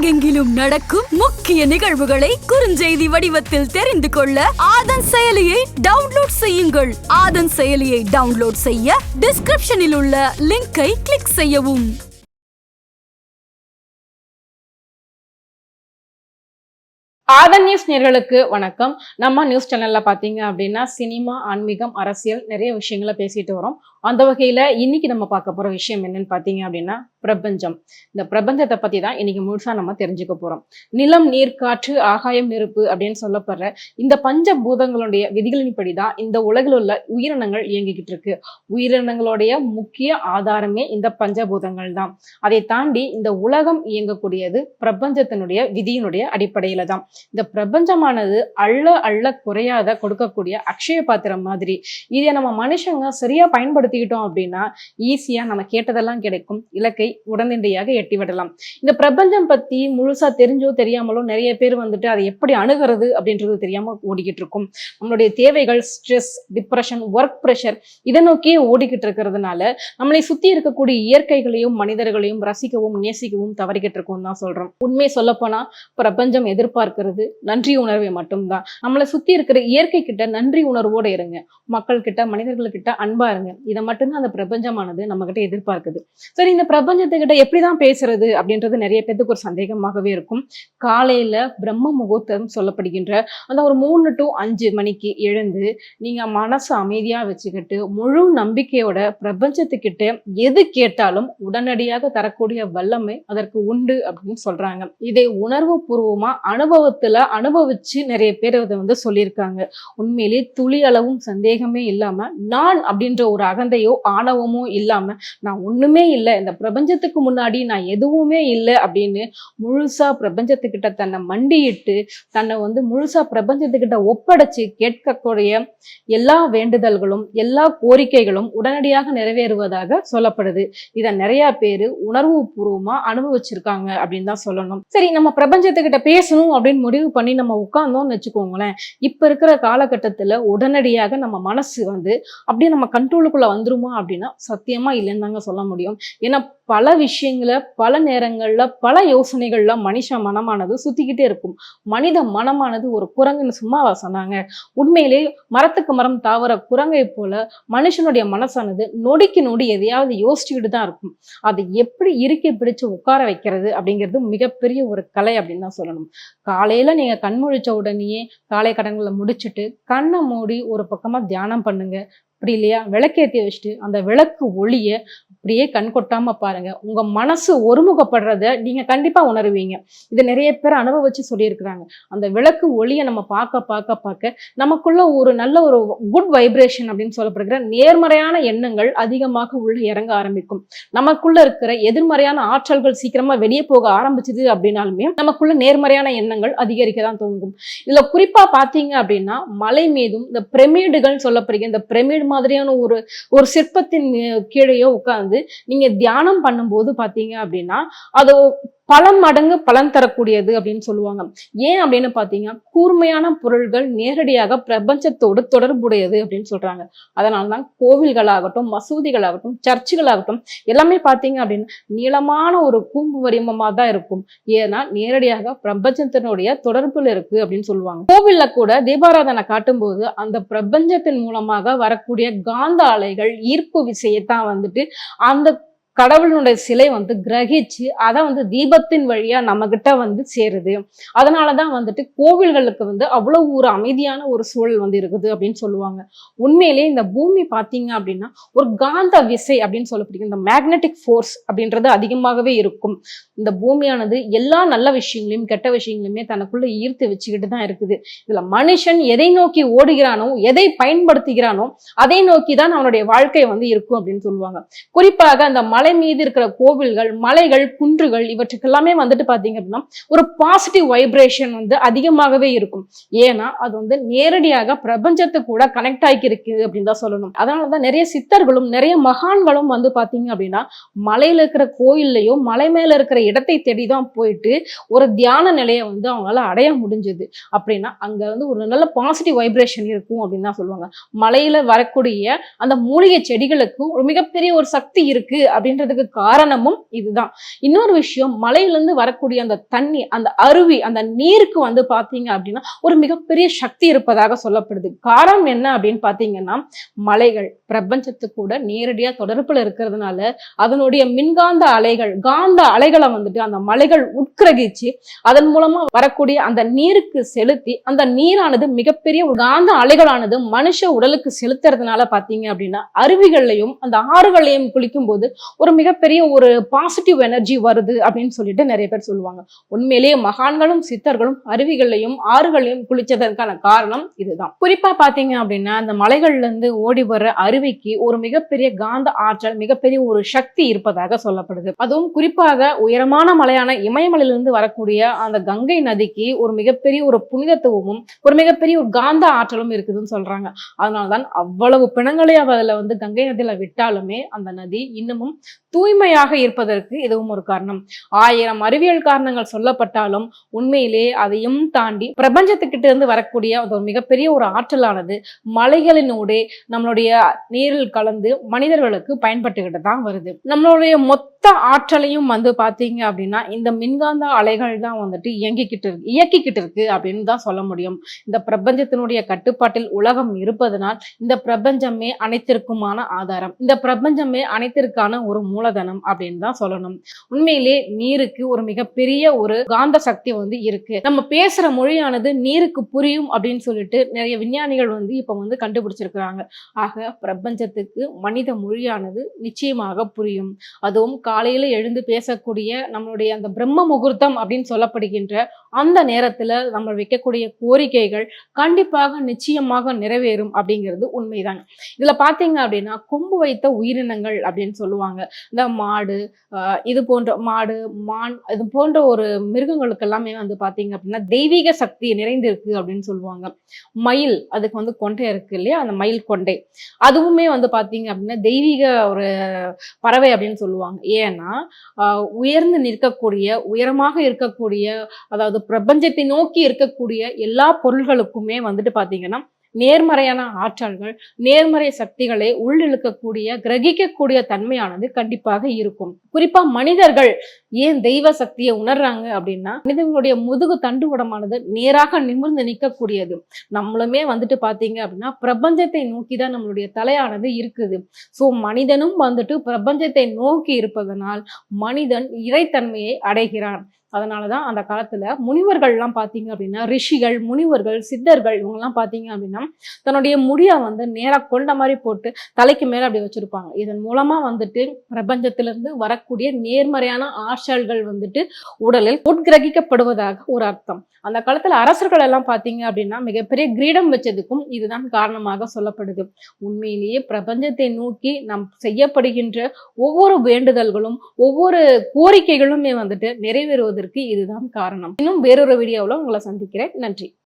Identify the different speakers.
Speaker 1: உலகெங்கிலும் நடக்கும் முக்கிய நிகழ்வுகளை குறுஞ்செய்தி வடிவத்தில் தெரிந்து கொள்ள ஆதன் செயலியை டவுன்லோட் செய்யுங்கள். ஆதன் செயலியை டவுன்லோட் செய்ய டிஸ்கிரிப்ஷனில் உள்ள லிங்கை கிளிக் செய்யவும்.
Speaker 2: ஆதன் நியூஸ் நேர்களுக்கு வணக்கம். நம்ம நியூஸ் சேனல்ல பாத்தீங்க அப்படின்னா சினிமா ஆன்மீகம் அரசியல் நிறைய விஷயங்களை பேசிட்டு வரோம். அந்த வகையில இன்னைக்கு நம்ம பார்க்க போற விஷயம் என்னன்னு பார்த்தீங்க அப்படின்னா பிரபஞ்சம். இந்த பிரபஞ்சத்தை பத்தி தான் இன்னைக்கு முழுசா நம்ம தெரிஞ்சுக்க போறோம். நிலம் நீர் காற்று ஆகாயம் நெருப்பு அப்படின்னு சொல்லப்படுற இந்த பஞ்ச பூதங்களுடைய விதிகளின்படி தான் இந்த உலகில் உள்ள உயிரினங்கள் இயங்கிக்கிட்டு இருக்கு. உயிரினங்களுடைய முக்கிய ஆதாரமே இந்த பஞ்சபூதங்கள் தான். அதை தாண்டி இந்த உலகம் இயங்கக்கூடியது பிரபஞ்சத்தினுடைய விதியினுடைய அடிப்படையில தான். இந்த பிரபஞ்சமானது அள்ள அள்ள குறையாத கொடுக்கக்கூடிய அக்ஷய பாத்திரம் மாதிரி. இதை நம்ம மனுஷங்க சரியா பயன்படுத்திக்கிட்டோம் அப்படின்னா ஈஸியாக நம்ம கேட்டதெல்லாம் கிடைக்கும். இலக்கை உடனடியாக எட்டி விடலாம். இந்த பிரபஞ்சம் பத்தி முழுசா தெரிஞ்சோ தெரியாமலோ நிறைய பேர் வந்துட்டு அதை எப்படி அணுகிறது அப்படின்றது தெரியாமல் ஓடிக்கிட்டு இருக்கும். நம்மளுடைய தேவைகள் ஸ்ட்ரெஸ் டிப்ரெஷன் ஒர்க் ப்ரெஷர் இதை நோக்கியே ஓடிக்கிட்டு இருக்கிறதுனால நம்மளை சுத்தி இருக்கக்கூடிய இயற்கைகளையும் மனிதர்களையும் ரசிக்கவும் நேசிக்கவும் தவறிக்கிட்டு இருக்கோம் தான் சொல்றோம். உண்மை சொல்லப்போனால் பிரபஞ்சம் எதிர்பார்க்கிறது நன்றி உணர்வை மட்டும்தான். நம்மளை சுத்தி இருக்கிற இயற்கை கிட்ட நன்றி உணர்வோட இருங்க. மக்கள் கிட்ட மனிதர்கள்கிட்ட அன்பா இருங்க. இதை மட்டும்தான் அந்த பிரபஞ்சமானது நம்ம கிட்ட எதிர்பார்க்குது. சரி இந்த பிரபஞ்சத்துக்கிட்ட எப்படிதான் பேசுறது அப்படின்றது நிறைய பேருக்கு ஒரு சந்தேகமாகவே இருக்கும். காலையில பிரம்ம முகூர்த்தம் சொல்லப்படுகின்ற அந்த ஒரு மூணு டு அஞ்சு மணிக்கு எழுந்து நீங்க மனசு அமைதியா வச்சுக்கிட்டு முழு நம்பிக்கையோட பிரபஞ்சத்துக்கிட்ட எது கேட்டாலும் உடனடியாக தரக்கூடிய வல்லமை அதற்கு உண்டு அப்படின்னு சொல்றாங்க. இதை உணர்வு பூர்வமா அனுபவத்துல அனுபவிச்சு நிறைய பேர் இதை வந்து சொல்லியிருக்காங்க. உண்மையிலேயே துளி அளவும் சந்தேகமே இல்லாம நான் அப்படின்ற ஒரு அகந்தையோ ஆணவமோ இல்லாம நான் ஒண்ணுமே இல்லை இந்த பிரபஞ்சத்துக்கு முன்னாடி நான் எதுவுமே இல்லை அப்படின்னு முழுசா பிரபஞ்சத்துக்கிட்ட தன்னை மண்டியிட்டு தன்னை வந்து முழுசா பிரபஞ்சத்துக்கிட்ட ஒப்படைச்சு கேட்கக்கூடிய எல்லா வேண்டுதல்களும் எல்லா கோரிக்கைகளும் உடனடியாக நிறைவேறுவதாக சொல்லப்படுது. இதை நிறைய பேர் உணர்வு பூர்வமா அனுபவிச்சிருக்காங்க அப்படின்னு தான் சொல்லணும். சரி நம்ம பிரபஞ்சத்துக்கிட்ட பேசணும் அப்படின்னு முடிவு பண்ணி நம்ம உட்கார்ந்தோம்னு வச்சுக்கோங்களேன் இப்ப இருக்கிற காலகட்டத்துல உடனடியாக நம்ம மனசு வந்து அப்படியே நம்ம கண்ட்ரோலுக்குள்ள வந்துருமா அப்படின்னா சத்தியமா இல்லைன்னு தாங்க சொல்ல முடியும். ஏன்னா பல விஷயங்கள பல நேரங்கள்ல பல யோசனைகள்ல மனுஷ மனமானது சுத்திக்கிட்டே இருக்கும். மனித மனமானது ஒரு குரங்குன்னு சும்மாவா சொன்னாங்க. உண்மையிலே மரத்துக்கு மரம் தாவர குரங்கை போல மனுஷனுடைய மனசானது நொடிக்கு நொடி எதையாவது யோசிச்சுக்கிட்டு தான் இருக்கும். அதை எப்படி இருக்கை பிடிச்சு உட்கார வைக்கிறது அப்படிங்கிறது மிகப்பெரிய ஒரு கலை அப்படின்னு தான் சொல்லணும். காலையில நீங்க கண் முழிச்ச உடனேயே காலை கடன்களை முடிச்சுட்டு கண்ணை மூடி ஒரு பக்கமா தியானம் பண்ணுங்க. அப்படி இல்லையா? விளக்கேற்றி வச்சுட்டு அந்த விளக்கு ஒளிய அப்படியே கண் கொட்டாம பாருங்க. உங்க மனசு ஒருமுகப்படுறத நீங்க கண்டிப்பா உணருவீங்க. இதை நிறைய பேர் அனுபவிச்சு சொல்லியிருக்கிறாங்க. அந்த விளக்கு ஒளியை நம்ம பார்க்க பார்க்க பார்க்க நமக்குள்ள ஒரு நல்ல ஒரு குட் வைப்ரேஷன் அப்படின்னு சொல்லப்படுகிற நேர்மறையான எண்ணங்கள் அதிகமாக உள்ள இறங்க ஆரம்பிக்கும். நமக்குள்ள இருக்கிற எதிர்மறையான ஆற்றல்கள் சீக்கிரமா வெளியே போக ஆரம்பிச்சது அப்படின்னாலுமே நமக்குள்ள நேர்மறையான எண்ணங்கள் அதிகரிக்க தான் தோங்கும் இதுல குறிப்பா பாத்தீங்க அப்படின்னா மலை மீதும் இந்த பிரமிடுகள் சொல்லப்படுகிற இந்த பிரமிடு மாதிரியான ஒரு ஒரு சிற்பத்தின் கீழேயோ உட்காந்து வந்து நீங்க தியானம் பண்ணும்போது பாத்தீங்க அப்படின்னா அதை பல மடங்கு பலன் தரக்கூடியது அப்படின்னு சொல்லுவாங்க. ஏன் அப்படின்னு பாத்தீங்கன்னா கூர்மையான பொருள்கள் நேரடியாக பிரபஞ்சத்தோடு தொடர்புடையது அப்படின்னு சொல்றாங்க. அதனாலதான் கோவில்களாகட்டும் மசூதிகளாகட்டும் சர்ச்சுகளாகட்டும் எல்லாமே பாத்தீங்க அப்படின்னா நீளமான ஒரு கூம்பு வரிமமா தான் இருக்கும். ஏன்னா நேரடியாக பிரபஞ்சத்தினுடைய தொடர்புல இருக்கு அப்படின்னு சொல்லுவாங்க. கோவில்ல கூட தீபாராதனை காட்டும்போது அந்த பிரபஞ்சத்தின் மூலமாக வரக்கூடிய காந்த அலைகள் ஈர்ப்பு விசையத்தான் வந்துட்டு அந்த கடவுளுடைய சிலை வந்து கிரகிச்சு அதை வந்து தீபத்தின் வழியா நம்ம கிட்ட வந்து சேருது. அதனாலதான் வந்துட்டு கோவில்களுக்கு வந்து அவ்வளவு ஒரு அமைதியான ஒரு சூழல் வந்து இருக்குது அப்படின்னு சொல்லுவாங்க. உண்மையிலேயே இந்த பூமி பார்த்தீங்க அப்படின்னா ஒரு காந்த விசை அப்படின்னு சொல்லப்படுது. இந்த மேக்னெட்டிக் ஃபோர்ஸ் அப்படின்றது அதிகமாகவே இருக்கும். இந்த பூமியானது எல்லா நல்ல விஷயங்களையும் கெட்ட விஷயங்களையுமே தனக்குள்ள ஈர்த்து வச்சுக்கிட்டு தான் இருக்குது. இதுல மனுஷன் எதை நோக்கி ஓடுகிறானோ எதை பயன்படுத்துகிறானோ அதை நோக்கி தான் அவனுடைய வாழ்க்கை வந்து இருக்கும் அப்படின்னு சொல்லுவாங்க. குறிப்பாக அந்த மலை மீது இருக்கிற கோவில்கள் மலைகள் குன்றுகள் இவற்றுக்கு எல்லாமே வந்துட்டு பாத்தீங்க அப்படின்னா ஒரு பாசிட்டிவ் வைப்ரேஷன் வந்து அதிகமாகவே இருக்கும். ஏன்னா அது வந்து நேரடியாக பிரபஞ்சத்து கூட கனெக்ட் ஆகி இருக்குது அப்படின்னு தான் சொல்லணும். அதனாலதான் நிறைய சித்தர்களும் நிறைய மகான்களும் வந்து பாத்தீங்க அப்படின்னா மலையில இருக்கிற கோயில்லையோ மலை மேல இருக்கிற இடத்தை தேடி தான் போயிட்டு ஒரு தியான நிலையை வந்து அவங்களால அடைய முடிஞ்சது. அப்படின்னா அங்க வந்து ஒரு நல்ல பாசிட்டிவ் வைப்ரேஷன் இருக்கும் அப்படின்னு தான் சொல்லுவாங்க. மலையில வரக்கூடிய அந்த மூலிகை செடிகளுக்கும் ஒரு மிகப்பெரிய ஒரு சக்தி இருக்கு அப்படின்னு அப்படின்றதுக்கு காரணமும் இதுதான். இன்னொரு விஷயம் மலையிலிருந்து வரக்கூடிய அந்த தண்ணி அந்த அருவி அந்த நீருக்கு வந்து பாத்தீங்க அப்படின்னா ஒரு மிகப்பெரிய சக்தி இருப்பதாக சொல்லப்படுது. காரணம் என்ன அப்படின்னு பாத்தீங்கன்னா மலைகள் பிரபஞ்சத்து கூட நேரடியா தொடர்புல இருக்கிறதுனால அதனுடைய மின்காந்த அலைகள் காந்த அலைகளை வந்துட்டு அந்த மலைகள் உட்கிரகிச்சு அதன் மூலமா வரக்கூடிய அந்த நீருக்கு செலுத்தி அந்த நீரானது மிகப்பெரிய காந்த அலைகளானது மனுஷ உடலுக்கு செலுத்துறதுனால பாத்தீங்க அப்படின்னா அருவிகள்லையும் அந்த ஆறுகளையும் குளிக்கும் போது ஒரு மிகப்பெரிய ஒரு பாசிட்டிவ் எனர்ஜி வருது அப்படின்னு சொல்லிட்டு நிறைய பேர் சொல்லுவாங்க. உண்மையிலேயே மகான்களும் சித்தர்களும் அருவிகளையும் ஆறுகளையும் குளிச்சதற்கான காரணம் இதுதான். குறிப்பா பாத்தீங்க அப்படின்னா அந்த மலைகள்ல இருந்து ஓடி வர்ற அருவிக்கு ஒரு மிகப்பெரிய காந்த ஆற்றல் மிகப்பெரிய ஒரு சக்தி இருப்பதாக சொல்லப்படுது. அதுவும் குறிப்பாக உயரமான மலையான இமயமலையிலிருந்து வரக்கூடிய அந்த கங்கை நதிக்கு ஒரு மிகப்பெரிய ஒரு புனிதத்துவமும் ஒரு மிகப்பெரிய ஒரு காந்த ஆற்றலும் இருக்குதுன்னு சொல்றாங்க. அதனால்தான் அவ்வளவு பிணங்களை அவ அதுல வந்து கங்கை நதியில விட்டாலுமே அந்த நதி இன்னமும் தூய்மையாக இருப்பதற்கு இதுவும் ஒரு காரணம். ஆயிரம் அறிவியல் காரணங்கள் சொல்லப்பட்டாலும் உண்மையிலே அதையும் தாண்டி பிரபஞ்சத்துக்கிட்ட இருந்து வரக்கூடிய ஒரு மிகப்பெரிய ஒரு ஆற்றலானது மலைகளினூடே நம்மளுடைய நீரில் கலந்து மனிதர்களுக்கு பயன்பட்டுக்கிட்டு தான் வருது. நம்மளுடைய மொத்த ஆற்றலையும் வந்து பாத்தீங்க அப்படின்னா இந்த மின்காந்த அலைகள் தான் வந்துட்டு இயங்கிக்கிட்டு இருக்கு இயக்கிக்கிட்டு இருக்கு அப்படின்னு தான் சொல்ல முடியும். இந்த பிரபஞ்சத்தினுடைய கட்டுப்பாட்டில் உலகம் இருப்பதனால் இந்த பிரபஞ்சமே அனைத்திற்குமான ஆதாரம். இந்த பிரபஞ்சமே அனைத்திற்கான ஒரு மூலதனம் அப்படின்னு தான் சொல்லணும். உண்மையிலே நீருக்கு ஒரு மிகப்பெரிய ஒரு காந்த சக்தி வந்து இருக்கு. நம்ம பேசுற மொழியானது நீருக்கு புரியும் அப்படின்னு சொல்லிட்டு நிறைய விஞ்ஞானிகள் வந்து இப்ப வந்து கண்டுபிடிச்சிருக்கிறாங்க. ஆக பிரபஞ்சத்துக்கு மனித மொழியானது நிச்சயமாக புரியும். அதுவும் காலையில எழுந்து பேசக்கூடிய நம்மளுடைய அந்த பிரம்ம முகூர்த்தம் அப்படின்னு சொல்லப்படுகின்ற அந்த நேரத்துல நம்ம வைக்கக்கூடிய கோரிக்கைகள் கண்டிப்பாக நிச்சயமாக நிறைவேறும் அப்படிங்கிறது உண்மைதாங்க இதுல பாத்தீங்க அப்படின்னா கொம்பு வைத்த உயிரினங்கள் அப்படின்னு சொல்லுவாங்க. இந்த மாடு ஆஹ் இது போன்ற மாடு மான் இது போன்ற ஒரு மிருகங்களுக்கு எல்லாமே வந்து பாத்தீங்க அப்படின்னா தெய்வீக சக்தி நிறைந்திருக்கு அப்படின்னு சொல்லுவாங்க. மயில் அதுக்கு வந்து கொண்டை இருக்கு இல்லையா? அந்த மயில் கொண்டை. அதுவுமே வந்து பாத்தீங்க அப்படின்னா தெய்வீக ஒரு பறவை அப்படின்னு சொல்லுவாங்க. ஏன்னா ஆஹ் உயர்ந்து நிற்கக்கூடிய உயரமாக இருக்கக்கூடிய அதாவது பிரபஞ்சத்தை நோக்கி இருக்கக்கூடிய எல்லா பொருள்களுக்குமே வந்துட்டு பார்த்தீங்கன்னா நேர்மறையான ஆற்றல்கள் நேர்மறை சக்திகளை உள்ளிழுக்கக்கூடிய கிரகிக்கக்கூடிய தன்மையானது கண்டிப்பாக இருக்கும். குறிப்பா மனிதர்கள் ஏன் தெய்வ சக்தியை உணர்றாங்க அப்படின்னா மனிதர்களுடைய முதுகு தண்டு உடமானது நேராக நிமிர்ந்து நிற்கக்கூடியது. நம்மளுமே வந்துட்டு பாத்தீங்க அப்படின்னா பிரபஞ்சத்தை நோக்கி தான் நம்மளுடைய தலையானது இருக்குது. ஸோ மனிதனும் வந்துட்டு பிரபஞ்சத்தை நோக்கி இருப்பதனால் மனிதன் இறைத்தன்மையை அடைகிறான். அதனாலதான் அந்த காலத்தில் முனிவர்கள்லாம் பார்த்தீங்க அப்படின்னா ரிஷிகள் முனிவர்கள் சித்தர்கள் இவங்கெல்லாம் பார்த்தீங்க அப்படின்னா தன்னுடைய முடியை வந்து நேராக கொண்ட மாதிரி போட்டு தலைக்கு மேலே அப்படி வச்சுருப்பாங்க. இதன் மூலமாக வந்துட்டு பிரபஞ்சத்திலிருந்து வரக்கூடிய நேர்மறையான ஆற்றல்கள் வந்துட்டு உடலில் உட்கிரகிக்கப்படுவதாக ஒரு அர்த்தம். அந்த காலத்தில் அரசர்கள் எல்லாம் பார்த்தீங்க அப்படின்னா மிகப்பெரிய கிரீடம் வச்சதுக்கும் இதுதான் காரணமாக சொல்லப்படுது. உண்மையிலேயே பிரபஞ்சத்தை நோக்கி நாம் செய்யப்படுகின்ற ஒவ்வொரு வேண்டுதல்களும் ஒவ்வொரு கோரிக்கைகளுமே வந்துட்டு நிறைவேறுவது நிறைவேறுவதற்கு இதுதான் காரணம். இன்னும் வேறொரு வீடியோவில் உங்களை சந்திக்கிறேன். நன்றி.